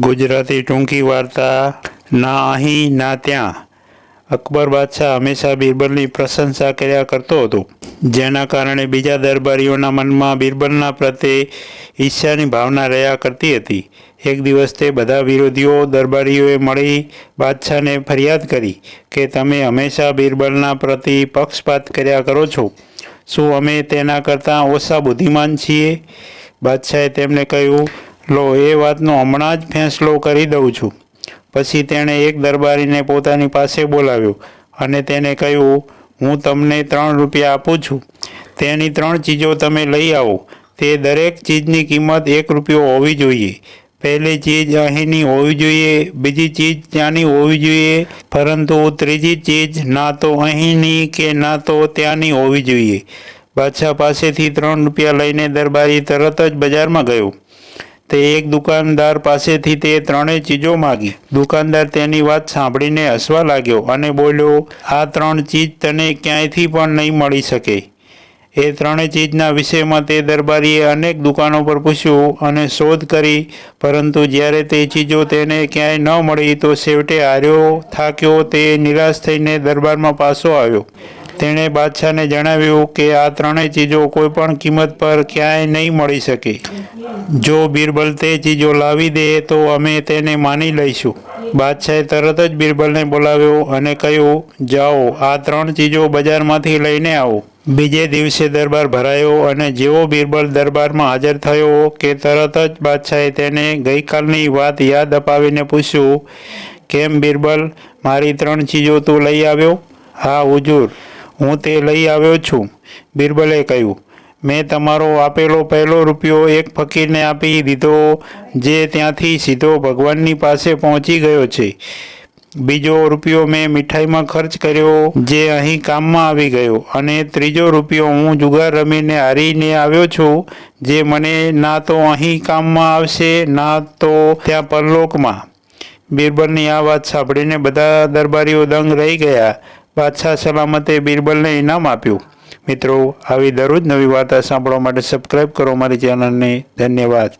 ગુજરાતી ટૂંકી વાર્તા, ના અહીં, ના ત્યાં. અકબર બાદશાહ હંમેશા બિરબલની પ્રશંસા કર્યા કરતો હતો, જેના કારણે બીજા દરબારીઓના મનમાં બિરબલના પ્રત્યે ઈર્ષ્યાની ભાવના રહ્યા કરતી હતી. એક દિવસ તે બધા વિરોધીઓ દરબારીઓએ મળી બાદશાહને ફરિયાદ કરી કે, તમે હંમેશા બિરબલના પ્રતિ પક્ષપાત કર્યા કરો છો. શું અમે તેના કરતાં ઓછા બુદ્ધિમાન છીએ? બાદશાહે તેમને કહ્યું લો, એ વાતનો હમણાં જ ફેંસલો કરી દઉં છું. પછી તેણે એક દરબારીને પોતાની પાસે બોલાવ્યો અને તેને કહ્યું, હું તમને ત્રણ રૂપિયા આપું છું. તેની ત્રણ ચીજો તમે લઈ આવો. તે દરેક ચીજની કિંમત એક રૂપિયો હોવી જોઈએ. પહેલી ચીજ અહીંની હોવી જોઈએ, બીજી ચીજ ત્યાંની હોવી જોઈએ, પરંતુ ત્રીજી ચીજ ના તો અહીંની કે ના તો ત્યાંની હોવી જોઈએ. બાદશાહ પાસેથી ત્રણ રૂપિયા લઈને દરબારી તરત જ બજારમાં ગયો. તે એક દુકાનદાર પાસેથી તે ત્રણેય ચીજો માગી. દુકાનદાર તેની વાત સાંભળીને હસવા લાગ્યો અને બોલ્યો, આ ત્રણ ચીજ તને ક્યાંયથી પણ નહીં મળી શકે. એ ત્રણેય ચીજના વિષયમાં તે દરબારીએ અનેક દુકાનો પર પૂછ્યું અને શોધ કરી, પરંતુ જ્યારે તે ચીજો તેને ક્યાંય ન મળી તો છેવટે હાર્યો, થાક્યો, તે નિરાશ થઈને દરબારમાં પાછો આવ્યો. તેણે બાદશાહને જણાવ્યું કે આ ત્રણેય ચીજો કોઈ પણ કિંમત પર ક્યાંય નહીં મળી શકે. જો બિરબલ તે ચીજો લાવી દે તો અમે તેને માની લઈશું. બાદશાહે તરત જ બિરબલને બોલાવ્યો અને કહ્યું, જાઓ, આ ત્રણ ચીજો બજારમાંથી લઈને આવો. બીજે દિવસે દરબાર ભરાયો અને જેવો બિરબલ દરબારમાં હાજર થયો કે તરત જ બાદશાહે તેને ગઈકાલની વાત યાદ અપાવીને પૂછ્યું, કેમ બિરબલ, મારી ત્રણ ચીજો તું લઈ આવ્યો? હા, હુજુર. હું તે લઈ આવ્યો છું. બિરબલે કહ્યું, મેં તમારો આપેલો પહેલો રૂપિયો એક ફકીરને આપી દીધો, જે ત્યાંથી સીધો ભગવાનની પાસે પહોંચી ગયો છે. બીજો રૂપિયો મેં મીઠાઈમાં ખર્ચ કર્યો, જે અહીં કામમાં આવી ગયો. અને ત્રીજો રૂપિયો હું જુગાર રમીને હારીને આવ્યો છું, જે મને ના તો અહીં કામમાં આવશે, ના તો ત્યાં પરલોકમાં. બિરબલની આ વાત સાંભળીને બધા દરબારીઓ દંગ રહી ગયા. બાદશાહ સલામતે બિરબલને ઇનામ આપ્યું. મિત્રો, આવી દરરોજ નવી વાર્તા સાંભળવા માટે સબસ્ક્રાઈબ કરો મારી ચેનલને ધન્યવાદ.